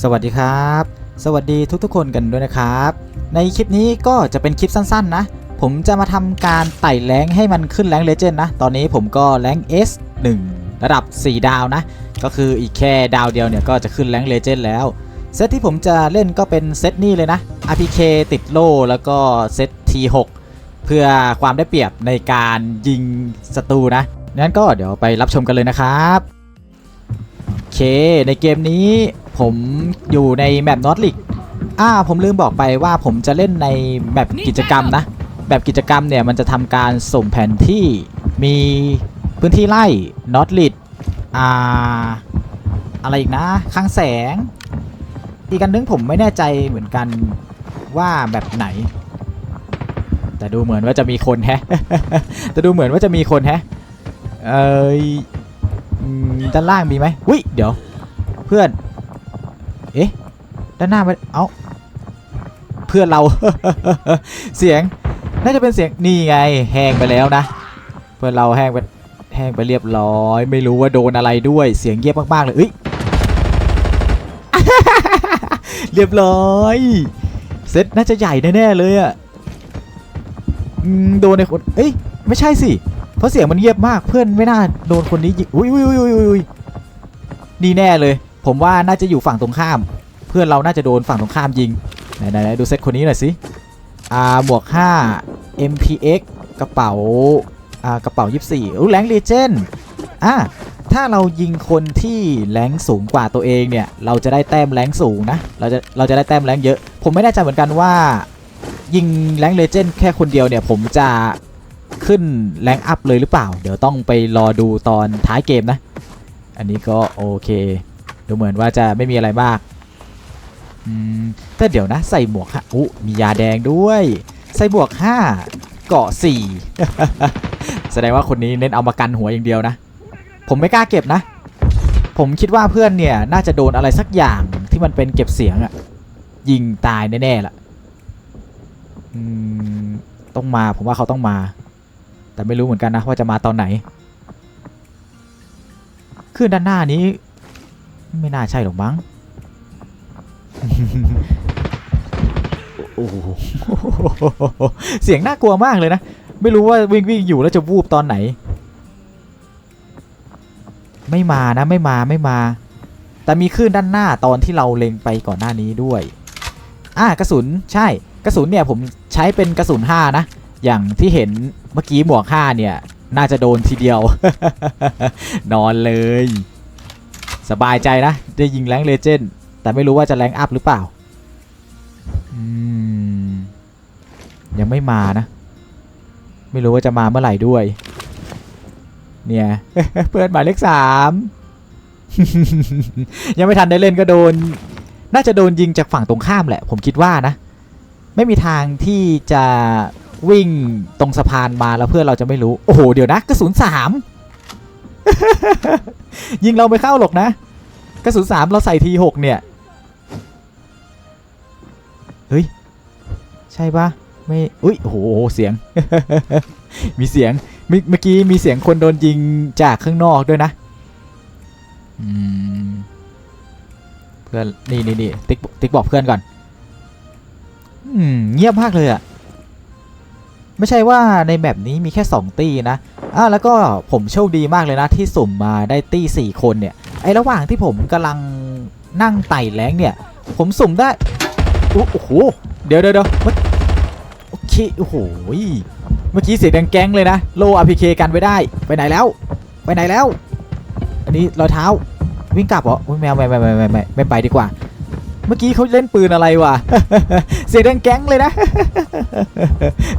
สวัสดีครับ สวัสดีทุกๆคนกันด้วยนะครับ ในคลิปนี้ก็จะเป็นคลิปสั้นๆนะ ผมจะมาทำการไต่แรงให้มันขึ้นแรงเลเจนด์นะ ตอนนี้ผมก็แรง S 1 ระดับ 4 ดาวนะ ก็คืออีกแค่ดาวเดียวเนี่ยก็จะขึ้นแรงเลเจนด์แล้ว เซตที่ผมจะเล่นก็เป็นเซตนี้เลยนะ RPK ติดโล่แล้วก็เซต T6 เพื่อความได้เปรียบในการยิงศัตรูนะงั้นก็เดี๋ยวไปรับชมกันเลยนะครับ โอเค ในเกมนี้ ผมอยู่ในแมปนอตลิกอ่าผมลืมบอกไปว่าผมจะเล่นในแมปกิจกรรมนะ แบบกิจกรรมเนี่ยมันจะทำการส่งแผนที่มีพื้นที่ไล่นอตลิดอ่าอะไรอีกนะข้างแสง อีกอันนึงผมไม่แน่ใจเหมือนกันว่าแบบไหน แต่ดูเหมือนว่าจะมีคนแฮะแต่ดูเหมือนว่าจะมีคนแฮะเอ้ยอืมด้านล่างมีไหมอุ้ยเดี๋ยว เพื่อน เอ๊ะ ด้านหน้ามันเอ้า เพื่อนเรา เสียง น่าจะเป็นเสียง นี่ไง แห้งไปแล้วนะ เพื่อนเราแห้งไป แห้งไปเรียบร้อย ไม่รู้ว่าโดนอะไรด้วย เสียงเงียบมากๆเลยเอ้ย เรียบร้อย เซตน่าจะใหญ่แน่ๆเลยอะโดนในคน เอ้ย ไม่ใช่สิ เพราะเสียงมันเงียบมาก เพื่อนไม่น่าโดนคนนี้ยิงอุ้ยอุ้ยอุ้ยอุ้ยอุ้ยนี่แน่เลย ผมว่าน่าจะอยู่ฝั่งตรงข้าม เพื่อนเราน่าจะโดนฝั่งตรงข้ามยิงไหนไหนไหนดูเซตคนนี้หน่อยสิอ่าหมวก 5 MPX กระเป๋าอ่ากระเป๋า 24อู้แรงเลเจนด์อ่าถ้าเรายิงคนที่แรงสูงกว่าตัวเองเนี่ย เราจะได้แต้มแรงสูงนะ เราจะเราจะได้แต้มแรงเยอะ ผมไม่แน่ใจเหมือนกันว่า ยิงแรงเลเจนด์แค่คนเดียวเนี่ย ผมจะขึ้นแรงอัพเลยหรือเปล่า เดี๋ยวต้องไปรอดูตอนท้ายเกมนะ อันนี้ก็โอเค ดูเหมือนว่าจะไม่มีอะไรมากอืมแต่เดี๋ยวนะใส่หมวกฮะอุมียาแดงด้วย ใส่หมวก5เกาะ4แสดงว่าคนนี้เน้นเอามากันหัวอย่างเดียวนะ ผมไม่กล้าเก็บนะ ผมคิดว่าเพื่อนเนี่ยน่าจะโดนอะไรสักอย่างที่มันเป็นเก็บเสียงอะยิงตายแน่ๆล่ะต้องมาผมว่าเขาต้องมา แต่ไม่รู้เหมือนกันนะว่าจะมาตอนไหนขึ้นด้านหน้านี้ ไม่น่าใช่หรอกมั้ง โอ้โห เสียงน่ากลัวมากเลยนะ ไม่รู้ว่าวิ่งวิ่งอยู่แล้วจะวูบตอนไหน ไม่มานะไม่มาไม่มา แต่มีคลื่นด้านหน้าตอนที่เราเล็งไปก่อนหน้านี้ด้วย อ่ากระสุนใช่ กระสุนเนี่ยผมใช้เป็นกระสุน5นะ อย่างที่เห็นเมื่อกี้หมวก5เนี่ย น่าจะโดนทีเดียว นอนเลย สบายใจนะ ได้ยิงแรงเลเจนด์แต่ไม่รู้ว่าจะแรงอัพหรือเปล่า ยังไม่มานะ ไม่รู้ว่าจะมาเมื่อไหร่ด้วย เนี่ย เพื่อนหมายเลขสามยังไม่ทันได้เล่นก็โดน น่าจะโดนยิงจากฝั่งตรงข้ามแหละ ผมคิดว่านะ ไม่มีทางที่จะวิ่งตรงสะพานมาแล้วเพื่อนเราจะไม่รู้ โอ้โห เดี๋ยวนะกระสุนสาม ยิงเราไม่เข้าหรอกนะกระสุนสามเราใส่ทีหกเนี่ย เฮ้ย ใช่ปะไม่ อุ้ยโอ้โห เสียง มีเสียง เมื่อกี้มีเสียงคนโดนยิงจากข้างนอกด้วยนะเพื่อน นี่นี่นี่ติ๊กติ๊กบอกเพื่อนก่อน อืม เงียบมากเลยอะไม่ใช่ว่าในแบบนี้มีแค่2ตีนะ อ่าแล้วก็ผมโชคดีมากเลยนะที่สุ่มมาได้ตี้4คนเนี่ยไอระหว่างที่ผมกำลังนั่งไต่แรงเนี่ย ผมสุ่มได้โอ้โหเดี๋ยวเดี๋ยวเดี๋ยวเมื่อโอเคโอ้โหเมื่อกี้เสียงดังแก๊งเลยนะ โลอาพีเคกันไว้ได้ไปไหนแล้ว ไปไหนแล้ว อันนี้รอยเท้าวิ่งกลับเหรออุ๊ยแมวไม่ไม่ไม่ไม่ไม่ไปดีกว่า เมื่อกี้เขาเล่นปืนอะไรวะเสียงดังแก๊งเลยนะ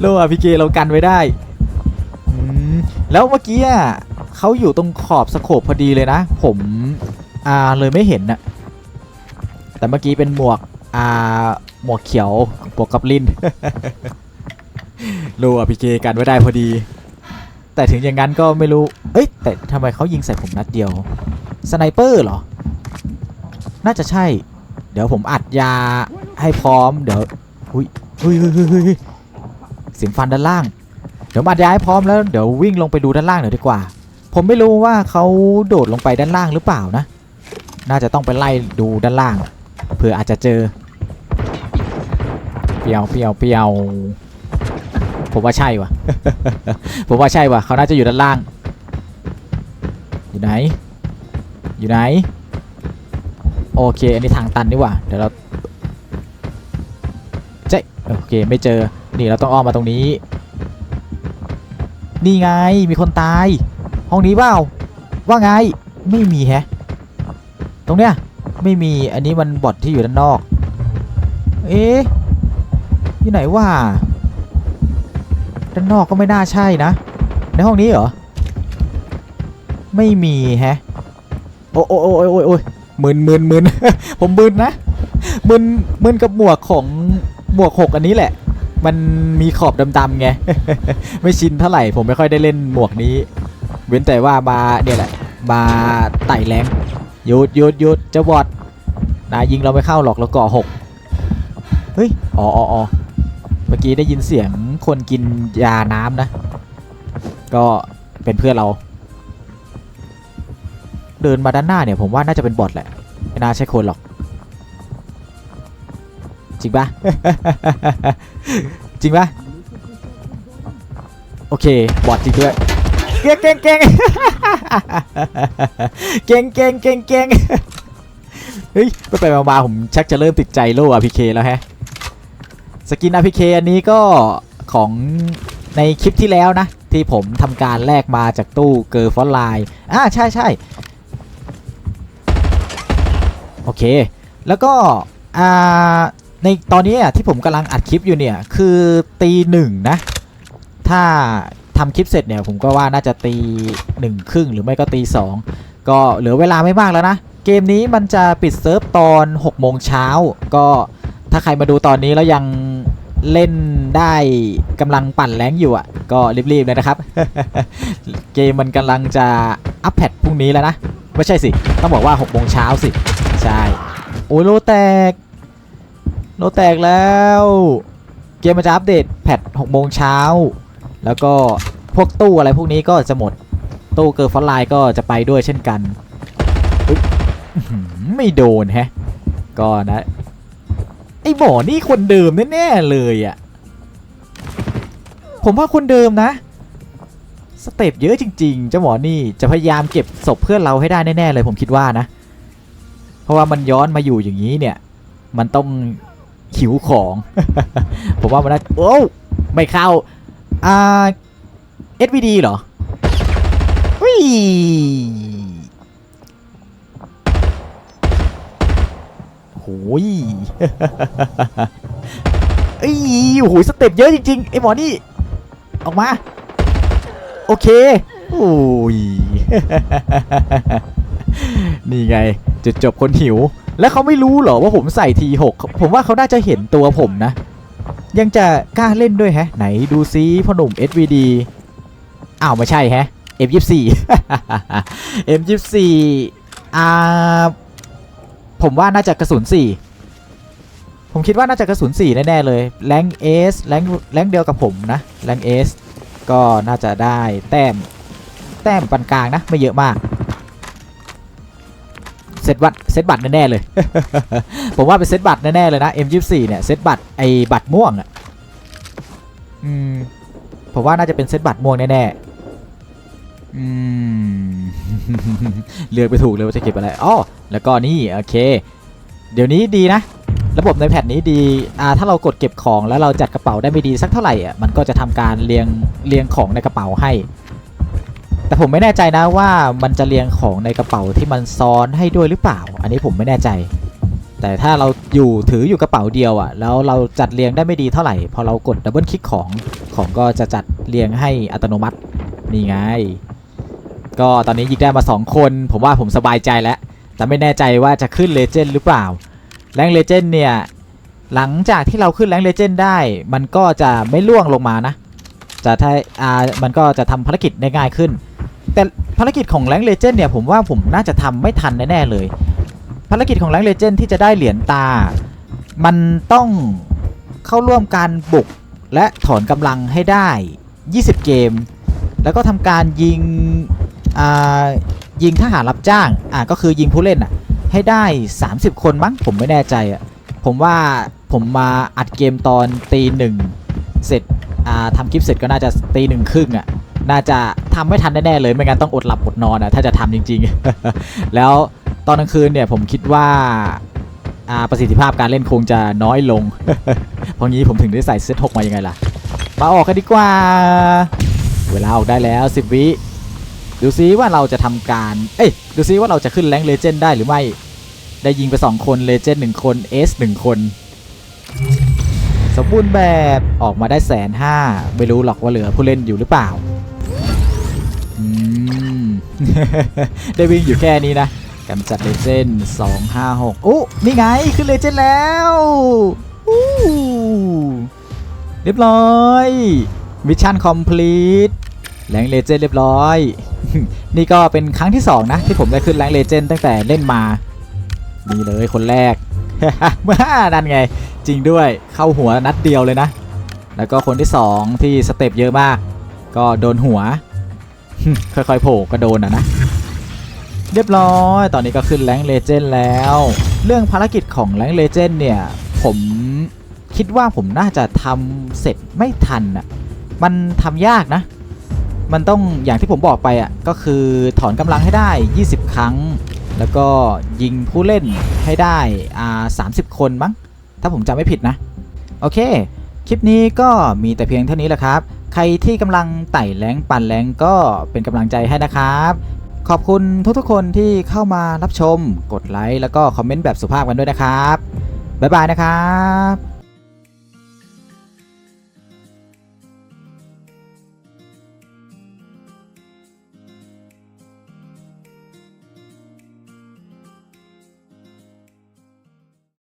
โลอาพีเคเรากันไว้ได้ แล้วเมื่อกี้อะเขาอยู่ตรงขอบสโคปพอดีเลยนะ ผมอ่าเลยไม่เห็นนะแต่เมื่อกี้เป็นหมวกอ่าหมวกเขียวบวกกับลินโลอาพีเคกันไว้ได้พอดี แต่ถึงอย่างนั้นก็ไม่รู้ เอ้ยแต่ทำไมเขายิงใส่ผมนัดเดียวสไนเปอร์เหรอ น่าจะใช่ เดี๋ยวผมอัดยาให้พร้อม เดี๋ยว อุ้ยเฮ้ยเฮ้ยเฮ้ยเฮ้ยเฮ้ยเสียงฟันด้านล่าง เดี๋ยวผมอัดยาให้พร้อมแล้วเดี๋ยววิ่งลงไปดูด้านล่างหน่อยดีกว่า ผมไม่รู้ว่าเขาโดดลงไปด้านล่างหรือเปล่านะ น่าจะต้องไปไล่ดูด้านล่างเผื่ออาจจะเจอ เปียวเปียวเปียวผมว่าใช่วะผมว่าใช่วะเขาน่าจะอยู่ด้านล่าง อยู่ไหน อยู่ไหน โอเค อันนี้ทางตันนี่ว่าเดี๋ยวเราเจ๊โอเค ไม่เจอ นี่เราต้องอ้อมมาตรงนี้ นี่ไงมีคนตาย ห้องนี้เปล่าว่าไงไม่มีแฮะ ตรงเนี้ยไม่มีอันนี้มันบอทที่อยู่ด้านนอก เอ๊ะอยู่ไหนว่าด้านนอกก็ไม่น่าใช่นะ ในห้องนี้เหรอ ไม่มีแฮะ โอ้โอ้โอ้โอ้โอ้มึนมึนมึนผมมึนนะมึนมึนกับหมวกของหมวกหกอันนี้แหละ มันมีขอบดำๆไง ไม่ชินเท่าไหร่ผมไม่ค่อยได้เล่นหมวกนี้ เว้นแต่ว่ามาเนี่ยแหละมาไต่แรงหยุดหยุดหยุดจะบอดนายยิงเราไม่เข้าหรอกเราเกาะหกเฮ้ยอ๋ออ๋อเมื่อกี้ได้ยินเสียงคนกินยาน้ำนะ ก็เป็นเพื่อนเรา เดินมาด้านหน้าเนี่ยผมว่าน่าจะเป็นบอทแหละไม่น่าใช่คนหรอก จริงปะจริงปะโอเค บอทจริงด้วยเก่งเก่งเก่งเก่งเก่งเก่งเก่งเฮ้ยไปไปมาๆผมชักจะเริ่มติดใจโล่อพีเคแล้วแฮะ สกินอพีเคอันนี้ก็ของในคลิปที่แล้วนะ ที่ผมทำการแลกมาจากตู้เกอร์ฟอนไลน์อ่าใช่ใช่โอเค แล้วก็อ่า ในตอนนี้อะที่ผมกำลังอัดคลิปอยู่เนี่ยคือตีหนึ่งนะ ถ้าทำคลิปเสร็จเนี่ยผมก็ว่าน่าจะตีหนึ่งครึ่งหรือไม่ก็ตีสองก็เหลือเวลาไม่มากแล้วนะ เกมนี้มันจะปิดเซิร์ฟตอน6โมงเช้าก็ถ้าใครมาดูตอนนี้แล้วยังเล่นได้กำลังปั่นแรงอยู่อะ ก็รีบๆเลยนะครับ เกมมันกำลังจะอัปเดตพรุ่งนี้แล้วนะ ไม่ใช่สิ ต้องบอกว่า6โมงเช้าสิ ใช่ โอ้โลแตก โลแตกแล้ว เกมมันจะอัปเดตแพท6โมงเช้า แล้วก็พวกตู้อะไรพวกนี้ก็จะหมด ตู้เกิร์ฟอนไลน์ก็จะไปด้วยเช่นกัน ไม่โดนแฮะ ก็นะ ไอหมอนี่คนเดิมแน่ๆเลยอะ่ะ ผมว่าคนเดิมนะ สเต็ปเยอะจริง ๆ เจ้าหมอนี่จะพยายามเก็บศพเพื่อนเราให้ได้แน่ๆเลยผมคิดว่านะ เพราะว่ามันย้อนมาอยู่อย่างนี้เนี่ย มันต้อง หิวของ ผมว่ามันน่าโอ้ไม่เข้า อ่า SVD เหรอวิโอ้ยเอ้ยโอ้โหสเต็ปเยอะจริงๆไอ้หมอนี่ ออกมา โอเค โอ้ย นี่ไงจุดจบคนหิว แล้วเขาไม่รู้เหรอว่าผมใส่ทีหกผมว่าเขาน่าจะเห็นตัวผมนะ ยังจะกล้าเล่นด้วยแฮะ ไหนดูซิพ่อหนุ่ม SVD อ้าวไม่ใช่แฮะ M24 M24 อ่าผมว่าน่าจะกระสุน4ผมคิดว่าน่าจะกระสุน4แน่ๆเลยแรงเอสแรงแรงเดียวกับผมนะแรงเอสก็น่าจะได้แต้มแต้มปานกลางนะ ไม่เยอะมาก ตบัตรเซตบัตรแน่ๆเลย ผมว่าเป็นเซตบัตรแน่ๆเลยนะ M24 เนี่ยเซตบัตรไอ้บัตรม่วงอะอืมผมว่าน่าจะเป็นเซตบัตรม่วงแน่ๆอืมเลือกไปถูกเลยว่าจะเก็บอะไรอ๋อแล้วก็นี่โอเค เดี๋ยวนี้ดีนะ ระบบในแพทนี้ดีอ่าถ้าเรากดเก็บของแล้วเราจัดกระเป๋าได้ไม่ดีสักเท่าไหร่อะมันก็จะทำการเรียงเรียงของในกระเป๋าให้ แต่ผมไม่แน่ใจนะว่ามันจะเรียงของในกระเป๋าที่มันซ้อนให้ด้วยหรือเปล่า อันนี้ผมไม่แน่ใจ แต่ถ้าเราอยู่ถืออยู่กระเป๋าเดียวอะ แล้วเราจัดเรียงได้ไม่ดีเท่าไหร่ พอเรากดดับเบิลคลิกของ ของก็จะจัดเรียงให้อัตโนมัติ นี่ไง ก็ตอนนี้ยิงได้มา 2 คน ผมว่าผมสบายใจแล้ว แต่ไม่แน่ใจว่าจะขึ้นเลเจนด์หรือเปล่า แรงเลเจนด์เนี่ย หลังจากที่เราขึ้นแรงเลเจนด์ได้ มันก็จะไม่ล่วงลงมานะ จะถ้าอ่ามันก็จะทำภารกิจได้ง่ายขึ้น แต่ภารกิจของแรงเลเจนด์เนี่ยผมว่าผมน่าจะทำไม่ทันแน่ๆเลย ภารกิจของแรงเลเจนด์ที่จะได้เหรียญตา มันต้องเข้าร่วมการบุกและถอนกำลังให้ได้ 20 เกม แล้วก็ทำการยิงยิงทหารรับจ้างอ่าก็คือยิงผู้เล่นอะให้ได้ 30 คนมั้งผมไม่แน่ใจอะผมว่าผมมาอัดเกมตอนตีหนึ่งเสร็จอ่าทำคลิปเสร็จก็น่าจะตีหนึ่งครึ่งอะน่าจะ ทำไม่ทันแน่ๆเลยไม่งั้นต้องอดหลับอดนอนอะถ้าจะทำจริง ๆ แล้วตอนกลางคืนเนี่ยผมคิดว่าประสิทธิภาพการเล่นคงจะน้อยลง เพราะงี้ผมถึงได้ใส่เซต6มายังไงล่ะมาออกกันดีกว่า เวลาออกได้แล้ว 10 วิดูซิว่าเราจะทำการ เอ้ย ดูซิว่าเราจะขึ้นแรงเลเจนด์ได้หรือไม่ ได้ยิงไป 2 คนเลเจนด์หนึ่งคนเอสหนึ่งคน สมบูรณ์แบบออกมาได้แสนห้าไม่รู้หรอกว่าเหลือผู้เล่นอยู่หรือเปล่า ม ได้วิ่งอยู่แค่นี้นะกำจัดเลเจนด์สองห้าหกโอ้นี่ไง ขึ้นเลเจนด์แล้วอู้เรียบร้อยมิชชั่นคอมพลีทแรงเลเจนด์เรียบร้อย นี่ก็เป็นครั้งที่ 2 นะ ที่ผมได้ขึ้นแรงเลเจนด์ตั้งแต่เล่นมา นี่เลยคนแรกมานั่นไง จริงด้วยเข้าหัวนัดเดียวเลยนะ แล้วก็คนที่ 2 ที่สเต็ปเยอะมาก ก็โดนหัว ค่อยๆโผล่ก็โดนอะนะ เรียบร้อย ตอนนี้ก็ขึ้นแรงเลเจนด์แล้ว เรื่องภารกิจของแรงเลเจนด์เนี่ย ผมคิดว่าผมน่าจะทำเสร็จไม่ทันอะ มันทำยากนะ มันต้องอย่างที่ผมบอกไปอะ ก็คือถอนกำลังให้ได้ 20 ครั้ง แล้วก็ยิงผู้เล่นให้ได้อ่า30คนมั้ง ถ้าผมจำไม่ผิดนะ โอเค คลิปนี้ก็มีแต่เพียงเท่านี้แหละครับ ใครที่กำลังไต่แรงปั่นแรงก็เป็นกำลังใจให้นะครับ ขอบคุณทุกๆคนที่เข้ามารับชม กดไลค์แล้วก็คอมเมนต์แบบสุภาพกันด้วยนะครับ บ๊ายบายนะครับ